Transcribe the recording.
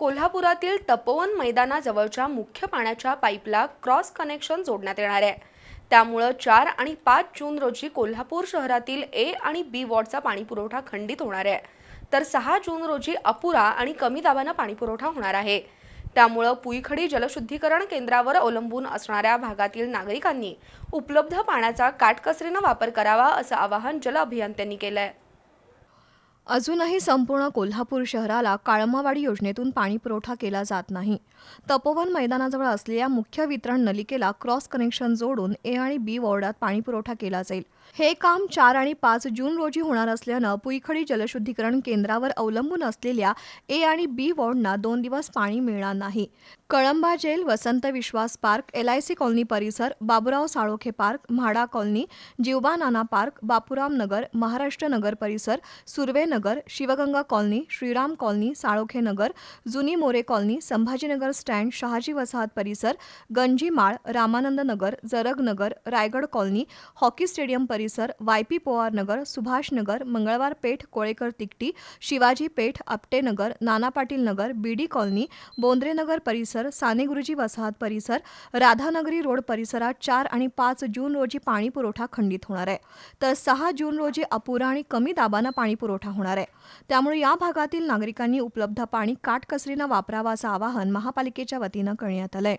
कोल्हापुरातील तपोवन मैदानाजवळच्या मुख्य पाण्याच्या पाईपला क्रॉस कनेक्शन जोडण्यात येणार आहे. त्यामुळं चार आणि पाच जून रोजी कोल्हापूर शहरातील ए आणि बी वॉर्डचा पाणीपुरवठा खंडित होणार आहे. तर सहा जून रोजी अपुरा आणि कमी दाबानं पाणीपुरवठा होणार आहे. त्यामुळं पुईखडी जलशुद्धीकरण केंद्रावर अवलंबून असणाऱ्या भागातील नागरिकांनी उपलब्ध पाण्याचा काटकसरीनं वापर करावा असं आवाहन जल अभियंत्यांनी केलं आहे अजूनही संपूर्ण कोल्हापूर शहराला काळमावाडी योजनेतून पाणी पुरवठा केला जात नाही. तपोवन मैदानाजवळ असलेल्या मुख्य वितरण नलिकेला क्रॉस कनेक्शन जोडून ए आणि बी वॉर्डात पाणी पुरवठा केला जाईल. हे काम चार आणि पाच जून रोजी होणार असल्यानं पुईखडी जलशुद्धीकरण केंद्रावर अवलंबून असलेल्या ए आणि बी वॉर्डना दोन दिवस पाणी मिळणार नाही. Kalamba jail Vasant Vishwas park L I C colony परिसर Baburao Salokhe park MHADA colony Jivba Nana park Bapuram Nagar Maharashtra Nagar परिसर सुर्वे नगर शिवगंगा कॉलनी श्रीराम कॉलनी साळोखे नगर जुनी मोरे कॉलनी संभाजीनगर स्टँड शहाजी वसाहत परिसर Ganji Mal Ramanand Nagar Jarag Nagar Raigad colony hockey stadium परिसर Y P Pawar Nagar Subhash Nagar Mangalwar Peth Kolekar Tikti Shivaji Peth Apte Nagar Nana Patil नगर BD colony Bondre Nagar परिसर साने गुरुजी वसाहत परिसर Radhanagari road परिसरात चार आणि पाच जून रोजी पाणी पुरवठा खंडित होणार आहे. तर सहा जून रोजी अपुरा आणि कमी दाबानं पाणी पुरवठा होणार आहे. त्यामुळे या भागातील नागरिकांनी उपलब्ध पाणी काटकसरीनं वापरावं असं आवाहन महापालिकेच्या वतीनं करण्यात आलंय.